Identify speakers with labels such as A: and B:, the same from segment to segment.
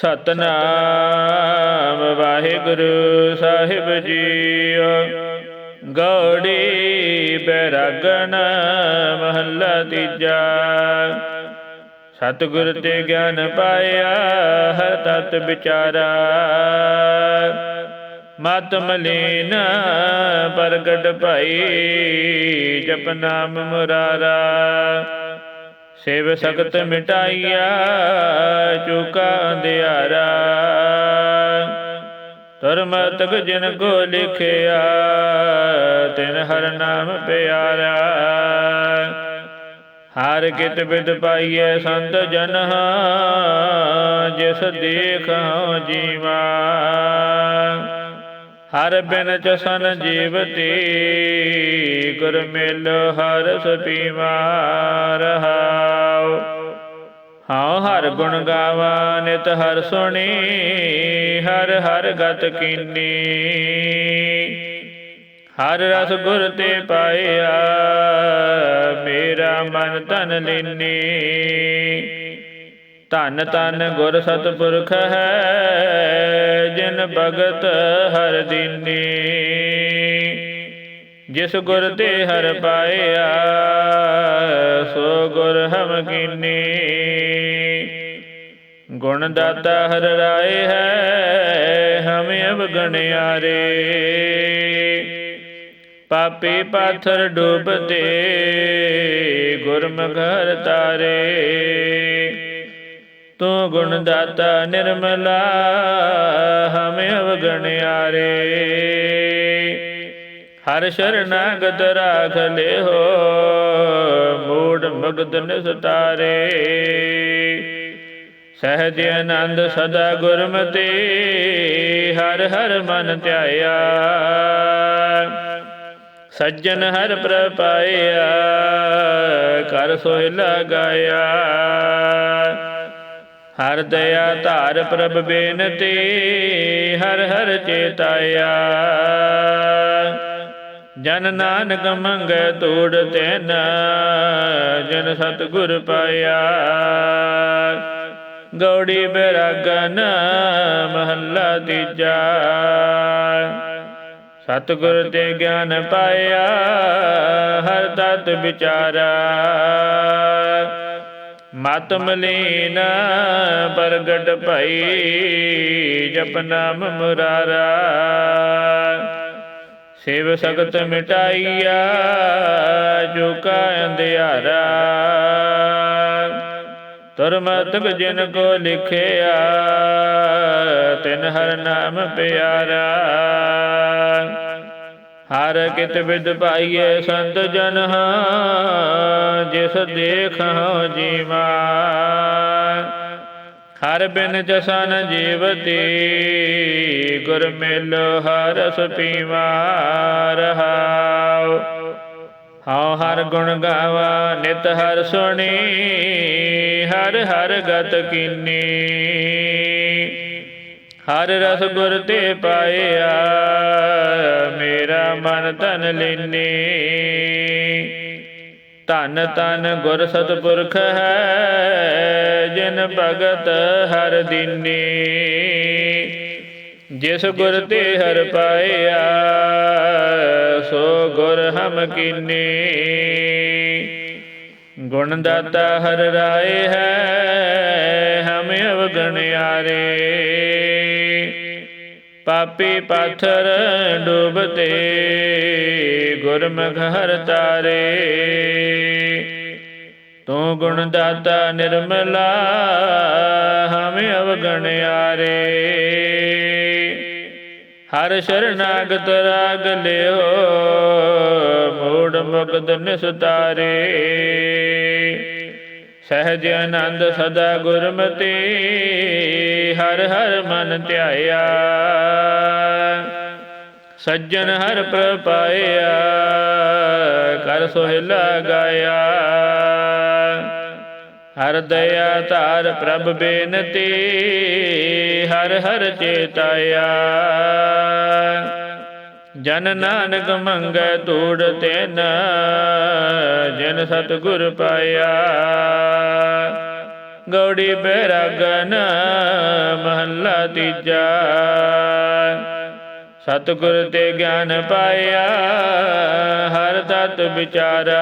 A: ਸਤਨਾਮ ਵਾਹਿਗੁਰੂ ਸਾਹਿਬ ਜੀਓ। ਗੌੜੀ ਬੈਰਾਗਨ ਮਹੱਲਾ ਤੀਜਾ। ਸਤਿਗੁਰ ਤੇ ਗਿਆਨ ਪਾਇਆ ਹਰ ਤਤ ਵਿਚਾਰਾ। ਮਤ ਮਲੀਨ ਪ੍ਰਗਟ ਭਾਈ ਜਪ ਨਾਮ ਮੁਰਾਰਾ। ਸੇਵ ਸਖਤ ਮਿਟਾਈਆ, ਚੁਕਾ ਅੰਧਿਆਰਾ ਧਰਮ ਤਕ ਜਿਨ ਕੋ ਲਿਖਿਆ, ਤਿਨ ਹਰ ਨਾਮ ਪਿਆਰਾ। ਹਰ ਕਿਤ ਬਿਦ ਪਾਈਐ ਸੰਤ ਜਨ ਜਿਸ ਦੇਖਾਂ ਜੀਵਾ। ਹਰ ਬਿਨ ਚਸਨ ਜੀਵਤੀ ਗੁਰ ਮਿਲ ਹਰ ਸਪੀਵਾ ਰਹਾਉ ਹਾਂ ਹਰ ਗੁਣ ਗਾਵਾ, ਨਿਤ ਹਰ ਸੁਣੀ, ਹਰ ਹਰ ਗਤ ਕੀਨੀ। ਹਰ ਰਸ ਗੁਰ ਤੇ ਪਾਇਆ, ਮੇਰਾ ਮਨ ਤਨ ਲੀਨੀ। ਧਨ ਧਨ ਗੁਰ ਸਤਪੁਰਖ ਹੈ ਜਿਨ ਭਗਤ ਹਰ ਦੀਨੀ, ਜਿਸ ਗੁਰ ਤੇ ਹਰ ਪਾਇਆ, ਸੋ ਗੁਰ ਹਮ ਕੀਨੀ। ਗੁਣ ਦਾਤਾ ਹਰ ਰਾਏ ਹੈ, ਹਮ ਅਬ ਗਣਿਆਰੇ ਪਾਪੀ ਪਾਥਰ ਡੂਬਤੇ ਗੁਰਮੁਖ ਹਰ ਤਾਰੇ। ਤੂੰ ਗੁਣ ਦਾਤਾ ਨਿਰਮਲਾ, ਹਮ ਅਵਗਣਿਆਰੇ ਹਰ ਸ਼ਰਨਾਗਤ ਰਾਖ ਲਿਓ ਮੂੜ ਮਗਦ ਨਿਸਤਾਰੇ ਸਹਿਜ ਆਨੰਦ ਸਦਾ ਗੁਰਮਤਿ, ਹਰ ਹਰ ਮਨ ਧਿਆਇਆ। ਸੱਜਣ ਹਰ ਪ੍ਰਪਾਇਆ ਕਰ ਸੋਇ ਲਗਾਇਆ ਹਰ ਦਇਆ ਧਾਰ ਪ੍ਰਭ ਬੇਨਤੀ, ਹਰ ਹਰ ਚੇਤਾਇਆ। ਜਨ ਨਾਨਕ ਮੰਗੈ ਤੋੜ ਤੈਨ, ਜਨ ਸਤਿਗੁਰ ਪਾਇਆ। ਗੌੜੀ ਬੈਰਾਗਨ ਮਹੱਲਾ ਤੀਜਾ। ਸਤਿਗੁਰ ਤੇ ਗਿਆਨ ਪਾਇਆ, ਹਰ ਤਤ ਵਿਚਾਰਾ। ਮਤ ਮਲੀਨ ਪ੍ਰਗਟ ਭਈ, ਜਪ ਨਾਮ ਮੁਰਾਰਾ। ਸੇਵ ਸਗਤ ਮਿਟਾਈਆ, ਜੋ ਕਾ ਅੰਧਿਆਰਾ ਤੁਰਮਤਕ ਜਿਨ ਕੋ ਲਿਖਿਆ, ਤਿਨ ਹਰ ਨਾਮ ਪਿਆਰਾ। ਹਰ ਕਿਤ ਵਿਦ ਪਾਈਏ ਸੰਤ ਜਨ ਜਿਸ ਦੇਖ ਦੇਖਾਂ ਜੀਵਾ ਹਰ ਬਿਨ ਜਸਨ ਜੀਵਤੀ, ਗੁਰ ਮਿਲ ਹਰਸ ਪੀਵਾ ਰਹਾਉ ਹਉ ਹਰ ਗੁਣ ਗਾਵਾ, ਨਿਤ ਹਰ ਸੁਣੀ, ਹਰ ਹਰ ਗਤ ਕੀਨੀ। ਹਰ ਰਸ ਗੁਰ ਤੇ ਪਾਇਆ ਮਨ ਧਨ ਲੀਨੀ। ਧਨ ਧਨ ਗੁਰ ਸਤਪੁਰਖ ਹੈ, ਜਿਨ ਭਗਤ ਹਰ ਦੀਨੀ। ਜਿਸ ਗੁਰ ਤੇ ਹਰ ਪਾਇਆ, ਸੋ ਗੁਰ ਹਮ ਕੀਨੀ। ਗੁਣ ਦਾਤਾ ਹਰ ਰਾਏ ਹੈ, ਹਮ ਅਵਗਣ ਅਵਗਣਿਆਰੇ ਪਾਪੀ ਪਾਥਰ ਡੂਬਤੇ ਗੁਰਮੁਖ ਹਰ ਤਾਰੇ। ਤੂੰ ਗੁਣ ਦਾਤਾ ਨਿਰਮਲਾ ਹਮ ਅਵਗਣਿਆਰੇ। ਹਰ ਸ਼ਰਨਾਗਤ ਰਾਗ ਲਿਓ ਮੂੜ ਮੁਕਤ ਨਿਸਤਾਰੇ। ਸਹਿਜ ਆਨੰਦ ਸਦਾ ਗੁਰਮਤਿ ਹਰ ਹਰ ਮਨ ਧਿਆਇਆ। ਸੱਜਣ ਹਰ ਪ੍ਰਪਾਇਆ ਕਰ ਸੋਹਿਲਾ ਗਾਇਆ ਹਰ ਦਇਆ ਧਾਰ ਪ੍ਰਭ ਬੇਨਤੀ ਹਰ ਹਰ ਚੇਤਾਇਆ। ਜਨ ਨਾਨਕ ਮੰਗੈ ਤੂੜ ਤੈਨ ਜਨ ਸਤਿਗੁਰ ਪਾਇਆ। ਗੌੜੀ ਬੈਰਾਗਨ ਮਹੱਲਾ ਤੀਜਾ। ਸਤਿਗੁਰ ਤੇ ਗਿਆਨ ਪਾਇਆ, ਹਰ ਤਤ ਵਿਚਾਰਾ।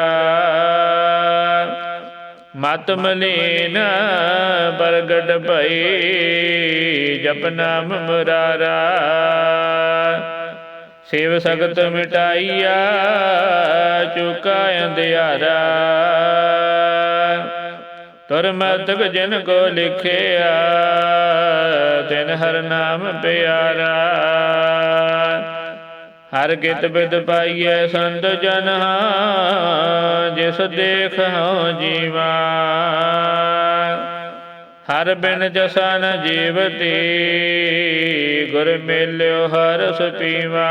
A: ਮਤ ਮਲੀਨ ਪ੍ਰਗਟ ਭਈ, ਜਪ ਨਾਮ ਮੁਰਾਰਾ। ਸੇਵ ਸਗਤ ਮਿਟਾਈਆ, ਚੁਕਾ ਅੰਧਿਆਰਾ। ਤੁਰਮਤਕ ਜਿਨ ਕੋ ਲਿਖਿਆ, ਤਿਨ ਹਰ ਨਾਮ ਪਿਆਰਾ। ਹਰ ਕਿਤ ਬਿਦ ਪਾਈਐ ਸੰਤ ਜਨ ਜਿਸ ਦੇਖ ਹਉ ਜੀਵਾ। ਹਰ ਬਿਨ ਜਸਾ ਨ ਜੀਵਤੀ, ਗੁਰ ਮਿਲਿਓ ਹਰ ਸੁਪੀਵਾ,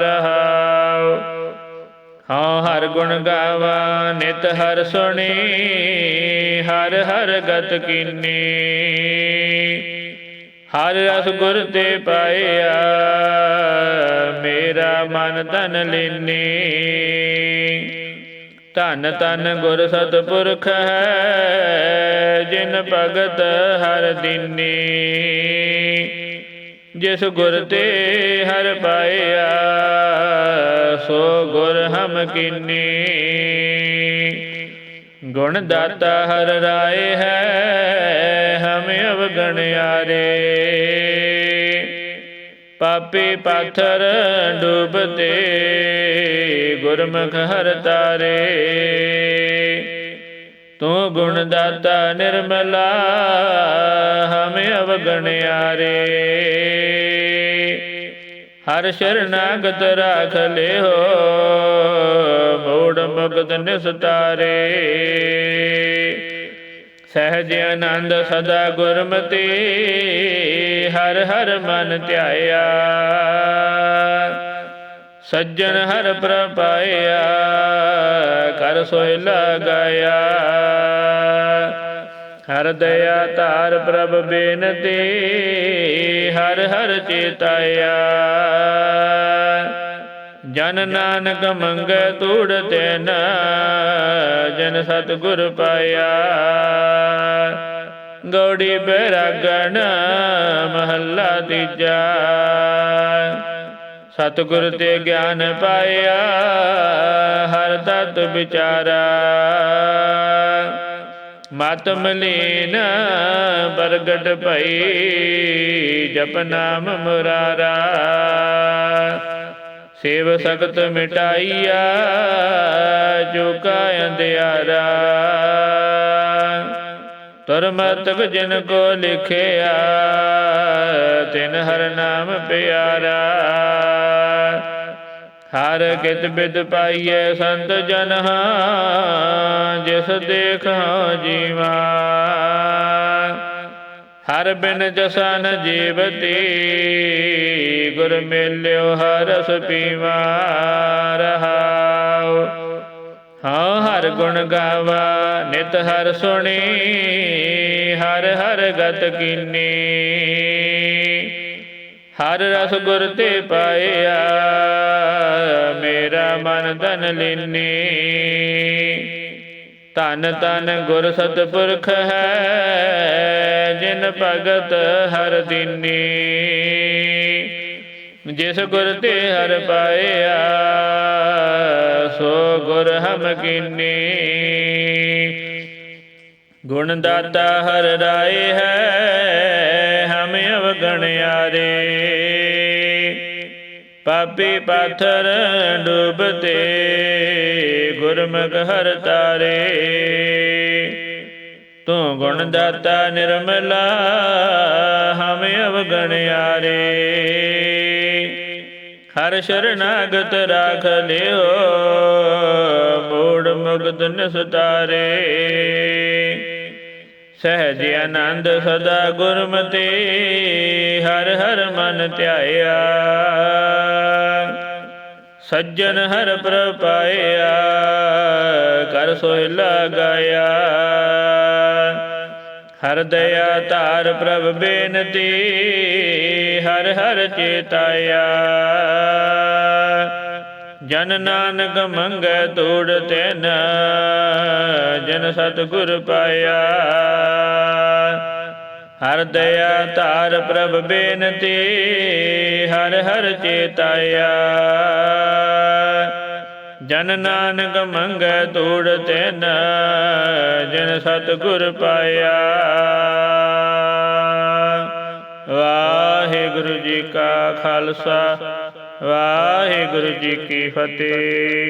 A: ਰਹਾਉ। ਹਾਂ ਹਰ ਗੁਣ ਗਾਵਾ, ਨਿਤ ਹਰ ਸੁਣੀ। ਹਰ ਹਰ ਗਤ ਕੀਨੀ। ਹਰ ਰਸ ਗੁਰ ਤੇ ਪਾਇਆ ਮੇਰਾ ਮਨ ਤਨ ਲੀਨੀ। ਧਨ ਧਨ ਗੁਰ ਸਤਪੁਰਖ ਹੈ, ਜਿਨ ਭਗਤ ਹਰ ਦਿਨੀ। ਜਿਸ ਗੁਰ ਤੇ ਹਰ ਪਾਇਆ ਸੋ ਗੁਰ ਹਮ ਕੀਨੀ। ਗੁਣ ਦਾਤਾ ਹਰ ਰਾਏ ਹੈ, ਹਮ ਅਵਗਣ ਅਵਗਣਿਆਰੇ ਪਾਪੀ ਪਾਥਰ ਡੂਬਤੇ ਗੁਰਮੁਖ ਹਰ ਤਾਰੇ। ਤੂੰ ਗੁਣ ਦਾਤਾ ਨਿਰਮਲਾ, ਹਮ ਅਵਗਣਿਆਰੇ ਹਰ ਸ਼ਰਨਾਗਤ ਰਾਖ ਲਿਓ ਮੋੜ ਮੁਕਤ ਨਿਸਤਾਰੇ। ਸਹਿਜ ਆਨੰਦ ਸਦਾ ਗੁਰਮਤੀ, ਹਰ ਹਰ ਮਨ ਧਿਆਇਆ। ਸੱਜਣ ਹਰ ਪ੍ਰਪਾਇਆ ਕਰ ਸੋਇ ਲਗਾਇਆ। ਹਰ ਦਇਆ ਧਾਰ ਪ੍ਰਭ ਬੇਨਤੀ, ਹਰ ਹਰ ਚੇਤਾਇਆ ਜਨ ਨਾਨਕ ਮੰਗੈ ਤੂੜ ਤੈਨ, ਜਨ ਸਤਿਗੁਰ ਪਾਇਆ। ਗੌੜੀ ਬੈਰਾਗਣ, ਮਹੱਲਾ ਤੀਜਾ। ਸਤਿਗੁਰ ਤੇ ਗਿਆਨ ਪਾਇਆ, ਹਰ ਤਤ ਵਿਚਾਰਾ। ਮਤ ਮਲੀਨ ਬਰਗਟ ਭਈ, ਜਪ ਨਾਮ ਮੁਰਾਰਾ। ਸੇਵ ਸਗਤ ਮਿਟਾਈਆ, ਜੋ ਕਾ ਅੰਧਿਆਰਾ। ਤੁਰ ਮਤਕ ਜਿਨ ਕੋ ਲਿਖਿਆ, ਤਿਨ ਹਰ ਨਾਮ ਪਿਆਰਾ। ਹਰ ਕਿਤ ਬਿਦ ਪਾਈਐ ਸੰਤ ਜਨ ਜਿਸ ਦੇਖ ਜੀਵਾ। ਹਰ ਬਿਨ ਜਸਨ ਜੀਵਤੀ, ਗੁਰ ਮਿਲਿਓ ਹਰ ਸੁਪੀਵਾ ਰਹਾਉ। ਹਾਂ, ਹਰ ਗੁਣ ਗਾਵਾ, ਨਿਤ ਹਰ ਸੁਣੀ, ਹਰ ਹਰ ਗਤ ਕੀਨੀ। ਹਰ ਰਸ ਗੁਰ ਤੇ ਪਾਇਆ, ਮੇਰਾ ਮਨ ਧਨ ਲੀਨੀ। ਧਨ ਧਨ ਗੁਰ ਸਤਪੁਰਖ ਹੈ, ਜਿਨ ਭਗਤ ਹਰ ਦਿਨੀ। ਜਿਸ ਗੁਰ ਤੇ ਹਰ ਪਾਇਆ, ਸੋ ਗੁਰ ਹਮ ਕੀਨੀ। ਗੁਣ ਦਾਤਾ ਹਰ ਰਾਏ ਹੈ ਹਮ ਅਵਗਣਿਆਰੇ। ਪਾਪੀ ਪਾਥਰ ਡੁਬਤੇ, ਗੁਰਮੁਖ ਹਰ ਤਾਰੇ। ਤੂੰ ਗੁਣ ਦਾਤਾ ਨਿਰਮਲਾ, ਹਮ ਅਵਗਣਿਆਰੇ। ਹਰ ਸ਼ਰਨਾਗਤ ਰਾਖ ਲਿਓ, ਮੂੜ ਮੁਕਤ ਨਿਸਤਾਰੇ। ਸਹਿਜ ਆਨੰਦ ਸਦਾ ਗੁਰਮਤੇ, ਹਰ ਹਰ ਮਨ ਧਿਆਇਆ। ਸੱਜਣ ਹਰ ਪ੍ਰਭ ਪ੍ਰਪਾਇਆ ਕਰ ਸੋਇ ਲਗਾਇਆ। ਹਰ ਦਇਆ ਧਾਰ ਪ੍ਰਭ ਬੇਨਤੀ, ਹਰ ਹਰ ਚੇਤਾਇਆ। ਜਨ ਨਾਨਕ ਮੰਗੈ ਤੋੜ ਤੈਨ, ਜਨ ਸਤਿਗੁਰ ਪਾਇਆ। ਹਰ ਦਇਆ ਧਾਰ ਪ੍ਰਭ ਬੇਨਤੀ, ਹਰ ਹਰ ਚੇਤਾਇਆ। ਜਨ ਨਾਨਕ ਮੰਗੈ ਤੂੜ ਤੈਨ, ਜਨ ਸਤਿਗੁਰ ਪਾਇਆ। ਵਾਹਿਗੁਰੂ ਜੀ ਕਾ ਖਾਲਸਾ। ਵਾਹਿਗੁਰੂ ਜੀ ਕੀ ਫਤਿਹ।